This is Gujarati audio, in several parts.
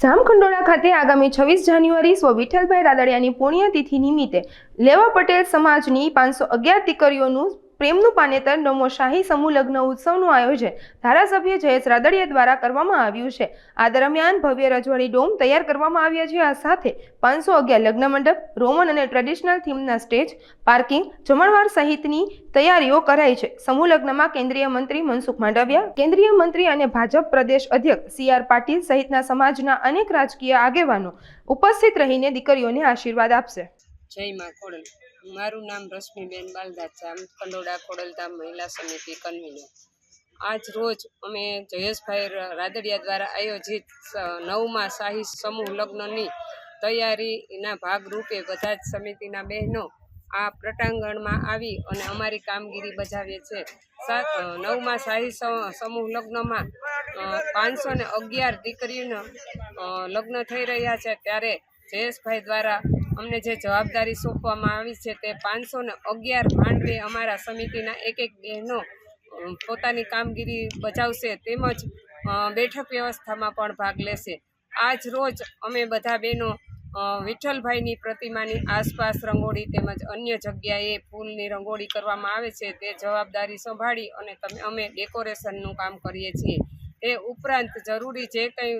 જામખંડોળા ખાતે આગામી છવ્વીસ જાન્યુઆરી સ્વ વિઠ્ઠલભાઈ રાદડિયાની પુણ્યતિથિ નિમિત્તે લેવા પટેલ સમાજની પાંચસો અગિયાર દીકરીઓનું પ્રેમનું પાનેતર નવમો શાહી સમૂહ લગ્ન ઉત્સવનું આયોજન ધારાસભ્ય જયેશ રાદડિયા દ્વારા કરવામાં આવ્યું છે. આ દરમિયાન ભવ્ય રજવાડી ડોમ તૈયાર કરવામાં આવ્યા છે. આ સાથે પાંચસો અગિયાર લગ્ન મંડપ, રોમન અને ટ્રેડિશનલ થીમના સ્ટેજ, પાર્કિંગ, જમણવાર સહિતની તૈયારીઓ કરાઈ છે. સમૂહ લગ્નમાં કેન્દ્રીય મંત્રી મનસુખ માંડવિયા, કેન્દ્રીય મંત્રી અને ભાજપ પ્રદેશ અધ્યક્ષ સી આર પાટીલ સહિતના સમાજના અનેક રાજકીય આગેવાનો ઉપસ્થિત રહીને દીકરીઓને આશીર્વાદ આપશે. જય માં મારું નામ રશ્મિબેન બાલદાચામ કંડોડા ખોડલધામ મહિલા સમિતિ કન્વીનર. આજ રોજ અમે જયેશભાઈ રાદડિયા દ્વારા આયોજિત નવમાં શાહી સમૂહ લગ્નની તૈયારીના ભાગરૂપે બધા જ સમિતિના બહેનો આ પ્રટાંગણમાં આવી અને અમારી કામગીરી બજાવીએ છે સાત નવમાં શાહી સમૂહ લગ્નમાં પાંચસો ને અગિયાર દીકરીઓના લગ્ન થઈ રહ્યા છે. ત્યારે જયેશભાઈ દ્વારા અમને જે જવાબદારી સોંપવામાં આવી છે તે પાંચસો ને અગિયાર માંડવે અમારા સમિતિના એક એક બહેનો પોતાની કામગીરી બજાવશે તેમજ બેઠક વ્યવસ્થામાં પણ ભાગ લેશે. આજ રોજ અમે બધા બહેનો વિઠ્ઠલભાઈની પ્રતિમાની આસપાસ રંગોળી તેમજ અન્ય જગ્યાએ ફૂલની રંગોળી કરવામાં આવે છે તે જવાબદારી સંભાળી અને તમે, અમે ડેકોરેશનનું કામ કરીએ છીએ. એ ઉપરાંત જરૂરી જે કંઈ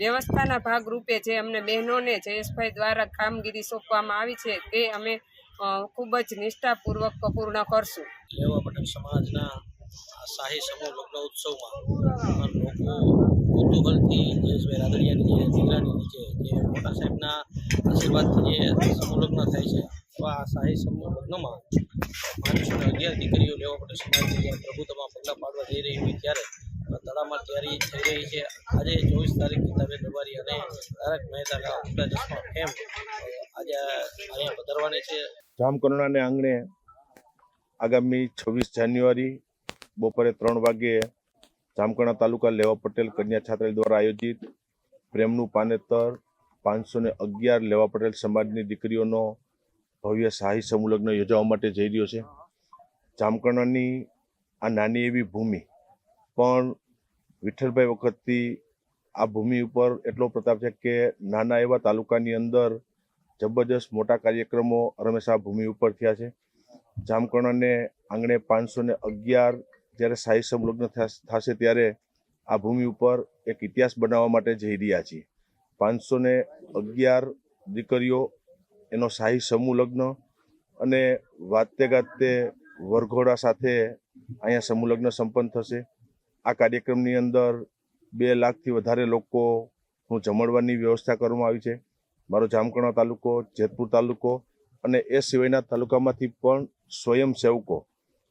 વ્યવસ્થાના ભાગરૂપે જે અમને બહેનોને જયેશભાઈ દ્વારા કામગીરી સોંપવામાં આવી છે, તે અમે ખૂબ જ નિષ્ઠાપૂર્વક પૂર્ણ કરશું. લેવા પટેલ સમાજના શાહી સમૂહ લગ્ન ઉત્સવમાં લોકો કુતૂહલથી જયેશભાઈ રાદડિયાની જે દીકરાની જે મોટા સાહેબના આશીર્વાદથી જે સમૂહ થાય છે એવા આ શાહી સમૂહ લગ્નમાં પાંચસો અગિયાર દીકરીઓ લેવા પટેલ સમાજની પ્રભુત્વમાં પગલાં પાડવા જઈ રહી હોય ત્યારે તડામાં તૈયારી થઈ રહી છે. આજે ચોવીસ તારીખની રબારી અને તારક મહેતાના ઉલ્ટા ચશ્મા ફેમ આજે અહીંયા પધારવાની છે જામકરુણાને આંગણે આગામી છવ્વીસ જાન્યુઆરી બપોરે ત્રણ વાગ્યે જામકરણા તાલુકા લેવા પટેલ કન્યા છાત્રાલય દ્વારા આયોજિત પ્રેમનું પાનેતર પાંચસો ને અગિયાર લેવા પટેલ સમાજની દીકરીઓનો ભવ્ય શાહી સમૂહ લગ્ન યોજવા માટે જઈ રહ્યો છે. જામકરણાની આ નાની એવી ભૂમિ પણ વિઠ્ઠલભાઈ વખતથી આ ભૂમિ ઉપર એટલો પ્રતાપ છે કે નાના એવા તાલુકાની અંદર જબરજસ્ત મોટા કાર્યક્રમો હંમેશા આ ભૂમિ ઉપર થયા છે. જામકર્ણને આંગણે પાંચસો ને અગિયાર જ્યારે શાહી સંલગ્ન થશે ત્યારે આ ભૂમિ ઉપર એક ઇતિહાસ બનાવવા માટે જઈ રહ્યા છીએ. પાંચસો ને અગિયાર દીકરીઓ, એનો શાહી સમૂહ લગ્ન અને વાતે ગાતે વરઘોડા સાથે અહીંયા સમૂહ લગ્ન સંપન્ન થશે. આ કાર્યક્રમની અંદર બે લાખથી વધારે લોકોનું જમણવાની વ્યવસ્થા કરવામાં આવી છે. મારો જામકણા તાલુકો, જેતપુર તાલુકો અને એ સિવાયના તાલુકામાંથી પણ સ્વયંસેવકો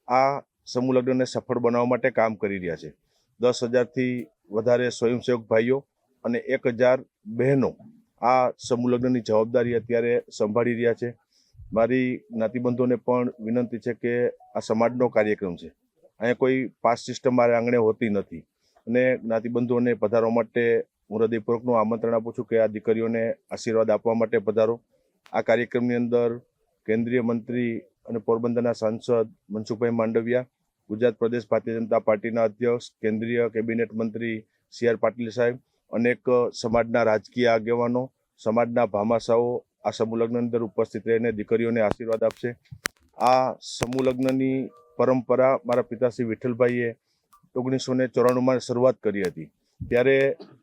આ સમૂહ લગ્નને સફળ બનાવવા માટે કામ કરી રહ્યા છે. દસ હજારથી વધારે સ્વયંસેવક ભાઈઓ અને એક હજાર બહેનો આ સમૂહ લગ્નની જવાબદારી અત્યારે સંભાળી રહ્યા છે. મારી જ્ઞાતિબંધોને પણ વિનંતી છે કે આ સમાજનો કાર્યક્રમ છે. અહીંયા કોઈ પાસ સિસ્ટમ મારે આંગણે હોતી નથી. અને જ્ઞાતિબંધુઓને પધારવા માટે હું હૃદયપૂર્વકનું આમંત્રણ આપું છું કે આ દીકરીઓને આશીર્વાદ આપવા માટે પધારો. આ કાર્યક્રમની અંદર કેન્દ્રીય મંત્રી અને પોરબંદરના સાંસદ મનસુખભાઈ માંડવિયા, ગુજરાત પ્રદેશ ભારતીય જનતા પાર્ટીના અધ્યક્ષ, કેન્દ્રીય કેબિનેટ મંત્રી સી આર પાટીલ સાહેબ, અનેક સમાજના રાજકીય આગેવાનો, સમાજના ભામાશાઓ આ સમૂહ અંદર ઉપસ્થિત રહીને દીકરીઓને આશીર્વાદ આપશે. આ સમૂહ લગ્નની પરંપરા મારા પિતાશ્રી વિઠ્ઠલભાઈએ ઓગણીસો ને ચોરાણુંમાં શરૂઆત કરી હતી. ત્યારે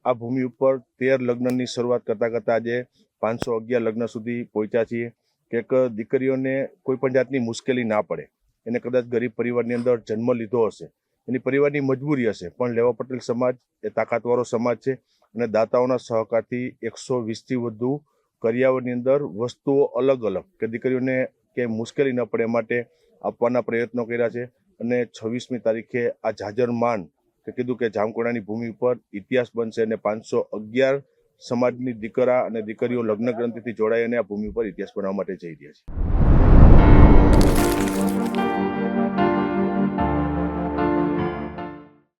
આ ભૂમિ ઉપર તેર લગ્નની શરૂઆત કરતાં કરતાં આજે પાંચસો અગિયાર લગ્ન સુધી પહોંચ્યા છીએ. કે દીકરીઓને કોઈ પણ જાતની મુશ્કેલી ના પડે. એને કદાચ ગરીબ પરિવારની અંદર જન્મ લીધો હશે. એની પરિવારની મજબૂરી હશે. પણ લેવા પટેલ સમાજ એ તાકાતવાળો સમાજ છે અને દાતાઓના સહકારથી એકસો વીસથી વધુ કરિયાવરની અંદર વસ્તુઓ અલગ અલગ કે દીકરીઓને કે મુશ્કેલી ન પડે માટે આપવાના પ્રયત્નો કર્યા છે. અને છવ્વીસમી તારીખે આ જાજર માન કે કીધું કે જામકોડાની ભૂમિ ઉપર ઇતિહાસ બનશે અને પાંચસો અગિયાર સમાજની દીકરા અને દીકરીઓ લગ્ન ગ્રંથિથી જોડાઈ અને આ ભૂમિ ઉપર ઇતિહાસ બનાવવા માટે જઈ રહ્યા છે.